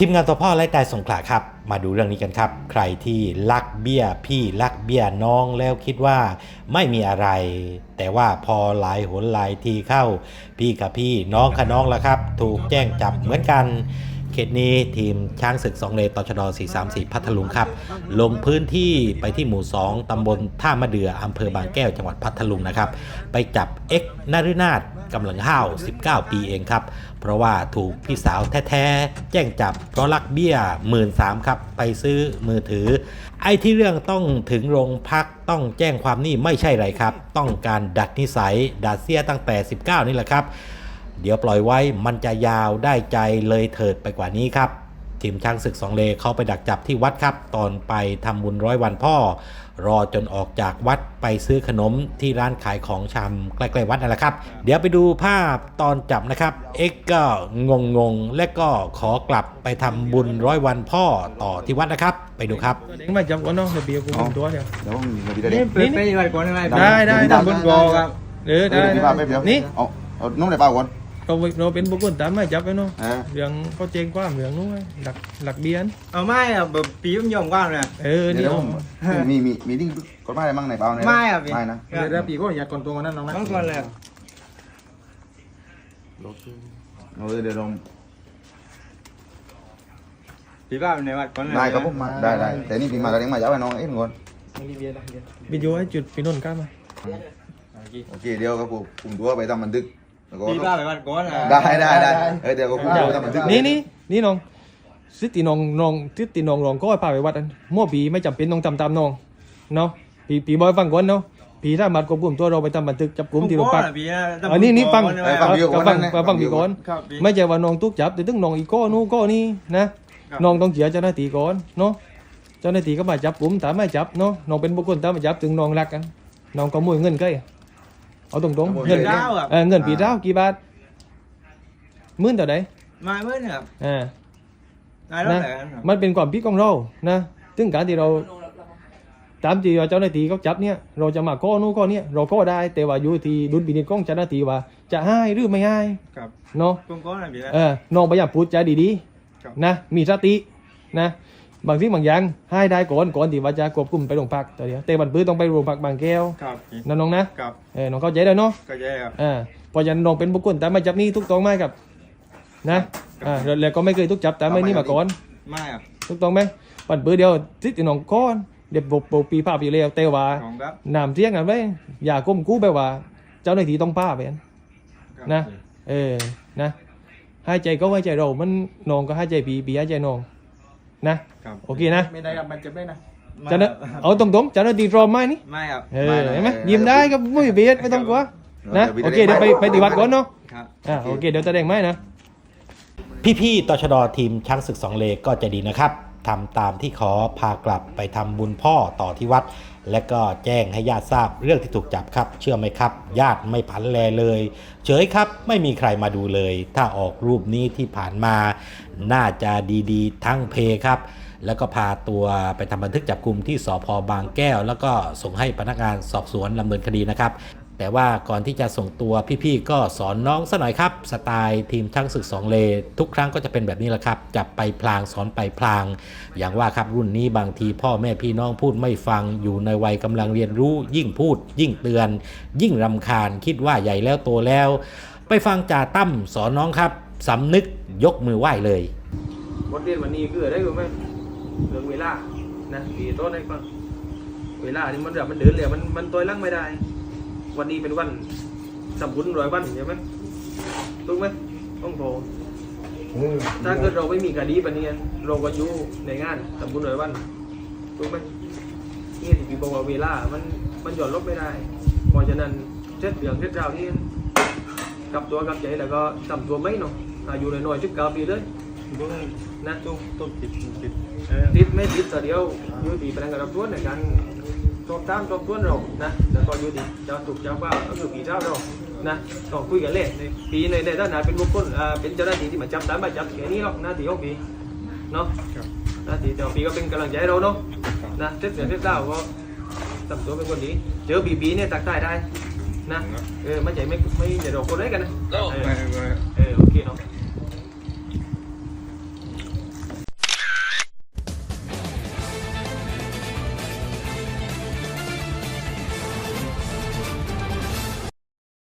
ทีมงานตัวพ่อไล่ตายสงขลาครับ มาดูเรื่องนี้กันครับ ใครที่ลักเบี้ยพี่ลักเบี้ยน้องแล้วคิดว่าไม่มีอะไร แต่ว่าพอหลายหนหลายทีเข้า พี่กับพี่น้องกับน้องแล้วครับ ถูกแจ้งจับเหมือนกัน ตนี้ทีมช้างศึกสองเลนตชด434 พัทลุงครับ ลงพื้นที่ไปที่หมู่ 2 ตำบลท่ามะเดืออำเภอบางแก้วจังหวัดพัทลุงนะครับ ไปจับเอ็กซ์นฤนาถกำลังห้าว 19 ปีเองครับ เพราะว่าถูกพี่สาวแท้ๆ แจ้งจับเพราะลักเบี้ย 1 3ื่นครับ ไปซื้อมือถือ ไอ้ที่เรื่องต้องถึงโรงพักต้องแจ้งความนี่ไม่ใช่ไรครับ ต้องการดัดนิสัยดัดเสียตั้งแต่ 19 นี่แหละครับ เดี๋ยวปล่อยไว้มันจะยาวได้ใจเลยเถิดไปกว่านี้ครับทีมช้างศึกสองเลเข้าไปดักจับที่วัดครับ ตอนไปทำบุญร้อยวันพ่อ รอจนออกจากวัดไปซื้อขนมที่ร้านขายของชำใกล้ๆวัดนั่นแหละครับ เดี๋ยวไปดูภาพตอนจับนะครับ เอ็กซ์ก็งงงๆและก็ขอกลับไปทำบุญร้อยวันพ่อต่อที่วัดนะครับ ไปดูครับเด็กมาจับก่อนเนาะเดี๋ยวเบียร์กูเป็นตัวเดียวเดี๋ยวผมมีวิดีโอนี่เด็กเปิดไปวันก่อนอะไรได้ได้ได้ทำบุญก่อนครับเออเดี๋ได้ยวพี่พาไปเดี๋ยวนี่เอาเอาน้องไหนเปล่าก่อน เราเราเป็นบุคคลตามไม่จับไปเนาะเออเรื่องเขาเจงกว้างเรื่องนู้นหลักหลักเบียน เอาไม่อะแบบปีมันยอมกว้างเลย เออเดี๋นี่ยวเอาผมมีมีมีดิ้งกฎหมายอะไรมั่งไหนเปล่าไหนไม่อะพี่ ไม่นะเดี๋ยวเดี๋ยวปีก็อยากก่อนตัวนั้นน้องนะต้องก่อนเลยเออเดี๋ยวลองปีบ้าในวัดก่อนเลยได้ครับผมมาได้ได้แต่นี่พี่มาแล้วเองมาจะเอาไปน้องเอ็มก่อนวิดีโอให้จุดพี่นนท์กล้ามาโอเคเดี๋ยวครับผมคุมตัวไปทำบันทึก แล้วก็ปีบ้าไปวัดก่อนอะได้ได้ได้เออเดี๋ยวก็คุมตัวไปทำบันทึกนี่นี่นี่น้องสิติน้องน้องสิติน้องน้องก็ให้พาไปวัดอันมั่วปีไม่จำเป็นต้องทำตามน้องเนาะปีปีบอยฟังก่อนเนาะปีถ้ามาควบคุมตัวเราไปทำบันทึกจับกลุ่มที่โรงพักปีนะอันนี้นี่ฟังเออฟังพี่ก็ก่อนฟังนะก็ฟังพี่ก่อน ครับปีไม่ใช่ว่าน้องตุกจับแต่ถึงน้องอีกก้อนู้นก้อนี้นะ ครับ น้องต้องเสียเจ้าหน้าที่ก่อนเนาะ เจ้าหน้าที่ก็มาจับกลุ่มแต่ไม่จับเนาะ น้องเป็นบุคคลแต่ไม่จับถึงน้องรักกัน น้องก็มุ่ยเงินใกล้ เอาตรงๆเงินเก้าอะเออเงินปีเท่ากี่บาทหมื่นเท่าไหร่มาเมื่อเนี่ยครับอ่านายรถนะแต่กันครับมันเป็นความผิดของเรานะถึงการที่เราตามที่เจ้าหน้าที่เขาจับเนี่ย เราจะมาก้อนู้นก้อเนี้ยเราก็ได้ แต่ว่าอยู่ที่ดุลพินิจของเจ้าหน้าที่ว่า จะให้หรือไม่ให้ครับเนาะผมก่อนนะปีนะเออน้องพยายามพูดจาดีครับๆนะมีสตินะ บางทีบางอย่างให้ได้ก่อนก่อนที่ว่าจะควบคุมไปโรงพักตัวเดียวแต่บันพื้นต้องไปโรงพักบางแก้วครับปีนะน้องนะครับเออน้องเข้าใจแล้วเนาะก็แย่ครับเออเพราะฉะนั้นน้องเป็นบุคคลแต่ไม่จับนี่ทุกต้องไหมครับนะอ่าแล้วแล้วก็ไม่เคยทุกจับแต่ไม่นี่มาก่อนไม่ครับทุกต้องไหมวันปืนเดียวทิศที่น้องก้อนเดี๋ยวปกปกปีภาพอยู่แล้วแต่ว่าของครับน้ำเที่ยงกันไหมอย่าก้มกู้แบบว่า เจ้าหน้าที่ต้องป้าไปอันครับนะเออนะให้ใจก็ให้ใจเรา มันนองก็ให้ใจปีปีให้ใจนอง นะ ครับโอเคนะ ไม่ได้ครับมันจะไม่นะจะนะเอาตรงๆจะนะตีรอมไหมนี่ไม่ครับเออเห็นไหมยิ้มได้ก็ไม่เบียดไม่ต้องกลัวนะโอเคเดี๋ยวไปไปฏิบัติก่อนเนาะครับอ่าโอเคเดี๋ยวแสดงไหมนะ พี่ๆตชดทีมช้างศึกสองเลก็ใจะดีนะครับทำตามที่ขอพากลับไปทำบุญพ่อต่อที่วัด และก็แจ้งให้ญาติทราบเรื่องที่ถูกจับครับ เชื่อไหมครับ ญาติไม่ผันแลเลย เฉยครับไม่มีใครมาดูเลย ถ้าออกรูปนี้ที่ผ่านมา น่าจะดีๆ ทั้งเพครับแล้วก็พาตัวไปทำบันทึกจับกลุ่มที่สพบางแก้ว แล้วก็ส่งให้พนักงานสอบสวนดำเนินคดีนะครับ แต่ว่าก่อนที่จะส่งตัวพี่ๆก็สอนน้องซะหน่อยครับ สไตล์ทีมช่างศึกสองเล ทุกครั้งก็จะเป็นแบบนี้แหละครับ จับไปพลางสอนไปพลาง อย่างว่าครับรุ่นนี้บางทีพ่อแม่พี่น้องพูดไม่ฟังอยู่ในวัยกำลังเรียนรู้ ยิ่งพูด ยิ่งเตือน ยิ่งรำคาญคิดว่าใหญ่แล้วโตแล้ว ไปฟังจ่าตั้มสอนน้องครับสำนึกยกมือไหว้เลยบทเรียนวันนี้คืออะไรรู้ไหมเรื่องเวลานะปีต้นให้ฟังเวลานี่มันแบบมันเดินเลยมันมันตัวลังไม่ได้ วันนี้เป็นวันสำคัญร้อยวันใช่ไหมถูกไหมต้องโทรถ้าเกิดเราไม่มีคดีปะเนี้เราก็อยู่ในงานสำคัญร้อยวันถูกไหมนี่ที่พี่บอกว่าเวลามันมันหย่อนลบไม่ได้เพราะฉะนั้นเช็ดเหลืองเช็ดราวนี่กลับตัวกลับใจแล้วก็ทำตัวไม่เนาะอายุน้อยๆสิบเก้าปีเลยนะตุ้มตุ้มติดติดติดไม่ติดแต่เดียวอยู่ที่พนักงานรับสวนในการ สอบตามสอบสวนเรานะแล้วก็อยู่ที่เจ้าตุกเจ้าป้าก็คือปีเจ้าเรานะต้องคุยกันเลยในปีในในด้านไหนเป็นบุคคลอ่าเป็นเจ้าหน้าที่ที่มาจับได้